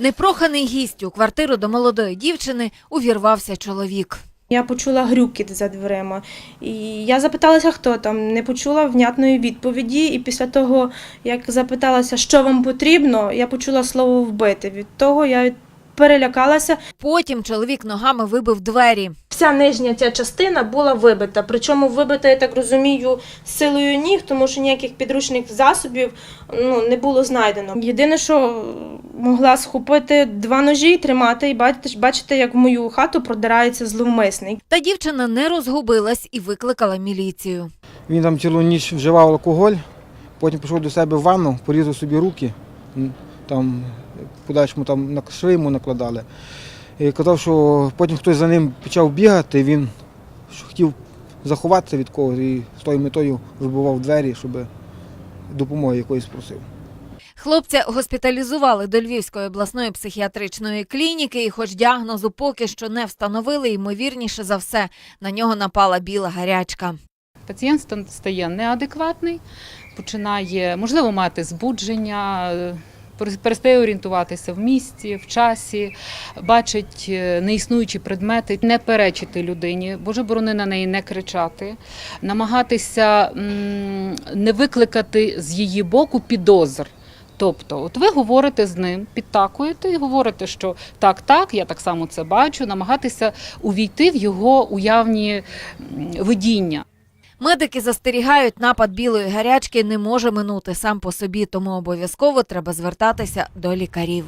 Непроханий гість у квартиру до молодої дівчини увірвався чоловік. Я почула грюкіт за дверима. І я запиталася, хто там, не почула внятної відповіді. І після того, як запиталася, що вам потрібно, я почула слово вбити. Від того я перелякалася. Потім чоловік ногами вибив двері. Вся нижня ця частина була вибита. Причому вибита, я так розумію, силою ніг, тому що ніяких підручних засобів ну, не було знайдено. Єдине, що могла схопити два ножі і тримати, і бачите, бачите, як в мою хату продирається зловмисник. Та дівчина не розгубилась і викликала міліцію. Він там цілу ніч вживав алкоголь, потім пішов до себе в ванну, порізав собі руки, там подальшому там на шви йому накладали. І казав, що потім хтось за ним почав бігати, він хотів заховатися від когось і з тою метою вибивав двері, щоб допомоги якоїсь просив. Хлопця госпіталізували до Львівської обласної психіатричної клініки, і хоч діагнозу поки що не встановили, ймовірніше за все, на нього напала біла гарячка. Пацієнт стає неадекватний, починає, можливо, мати збудження, перестає орієнтуватися в місті, в часі, бачить е, неіснуючі предмети, не перечити людині, боже борони на неї не кричати, намагатися не викликати з її боку підозр. Тобто, от ви говорите з ним, підтакуєте і говорите, що так, так, я так само це бачу, намагатися увійти в його уявні видіння. Медики застерігають, напад білої гарячки не може минути сам по собі, тому обов'язково треба звертатися до лікарів.